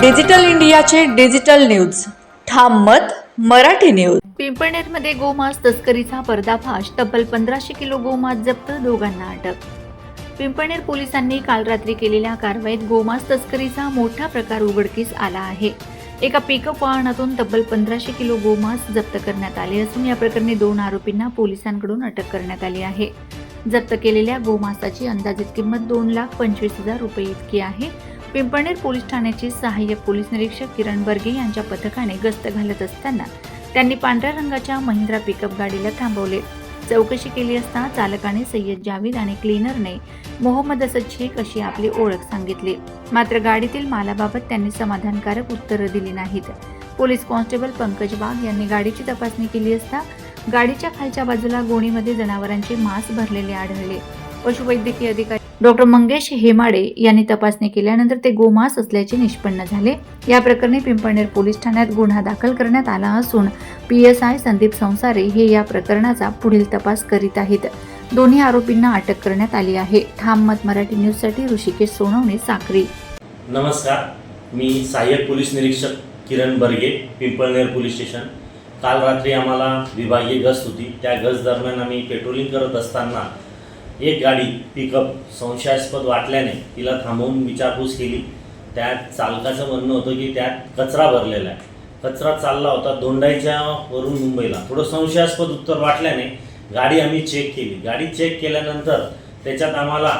Digital इंडियाचे digital news. ठाम मत मराठी न्यूज. पिंपळनेरमध्ये गोमांस तस्करीचा पर्दाफाश तब्बल पंधराशे किलो गोमांस जप्त दोघांना अटक. पिंपळनेर पोलिसांनी काल रात्री केलेल्या कारवाईत गोमांस तस्करीचा मोठा प्रकार उघडकीस आला आहे. एका पिकअप वाहनातून तब्बल पंधराशे किलो गोमांस जप्त करण्यात आले असून या प्रकरणी दोन आरोपींना पोलिसांकडून अटक करण्यात आली आहे. जप्त केलेल्या गोमांसाची अंदाजित किंमत दोन लाख पंचवीस हजार रुपये इतकी आहे. पिंपळनेर पोलीस ठाण्याचे सहाय्यक पोलीस निरीक्षक किरण बर्गे यांच्या पथकाने गस्त घालत असताना त्यांनी पांढऱ्या रंगाच्या महिंद्रा पिकअप गाडीला थांबवले. चौकशी केली असता चालकाने सय्यद जावीद आणि क्लीनरने मोहम्मद असद शेख अशी आपली ओळख सांगितली. मात्र गाडीतील मालाबाबत त्यांनी समाधानकारक उत्तरं दिली नाहीत. पोलीस कॉन्स्टेबल पंकज वाघ यांनी गाडीची तपासणी केली असता गाडीच्या खालच्या बाजूला गोणीमध्ये जनावरांचे मांस भरलेले आढळले. पशुवैद्यकीय अधिकारी डॉक्टर मंगेश हेमाडे यांनी तपासणी केल्यानंतर ते गोमांस असल्याचे निष्पन्न झाले. या प्रकरणी पिंपळनेर पोलीस ठाण्यात गुन्हा दाखल करण्यात आला असून पी एस आय संदीप संसारे हे या प्रकरणाचा पुढील तपास करीत आहेत. दोन्ही आरोपींना अटक करण्यात आली आहे. ठाम मत मराठी न्यूजसाठी ऋषिकेश सोनवणे साखरी नमस्कार. मी सहाय्यक पोलीस निरीक्षक किरण बर्गे पिंपळनेर पोलीस स्टेशन. काल रात्री आम्हाला विभागीय गस्त होती. त्या गस्त दरम्यान आम्ही पेट्रोलिंग करत असताना एक गाडी पिकअप संशयास्पद वाटल्याने तिला थांबवून विचारपूस केली. त्यात चालकाचं म्हणणं होतं की त्यात कचरा भरलेला आहे. कचरा चालला होता दोंडाईच्या वरून मुंबईला. थोडं संशयास्पद उत्तर वाटल्याने गाडी आम्ही चेक केली. गाडी चेक केल्यानंतर त्याच्यात आम्हाला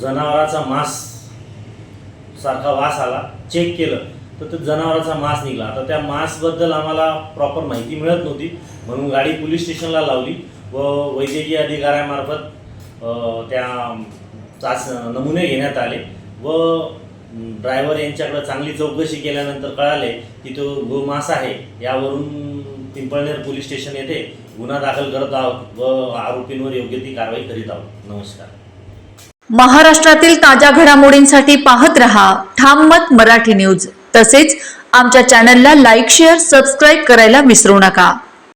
जनावराचा मांस सारखा वास आला. चेक केलं तर ते जनावराचा मांस निघाला. आता त्या मांसबद्दल आम्हाला प्रॉपर माहिती मिळत नव्हती. म्हणून गाडी पोलीस स्टेशनला लावली व वैद्यकीय अधिकाऱ्यामार्फत त्या चाच नमुने घेण्यात आले व ड्रायव्हर यांच्याकडे चांगली चौकशी केल्यानंतर कळाले की तो गोमांस आहे. यावरून पिंपळनेर पोलीस स्टेशन येथे गुन्हा दाखल करत आहोत व आरोपींवर योग्य ती कारवाई करीत आहोत. नमस्कार. महाराष्ट्रातील ताज्या घडामोडींसाठी पाहत रहा ठाम मत मराठी न्यूज. तसेच आमच्या चॅनलला लाईक शेअर सबस्क्राईब करायला विसरू नका.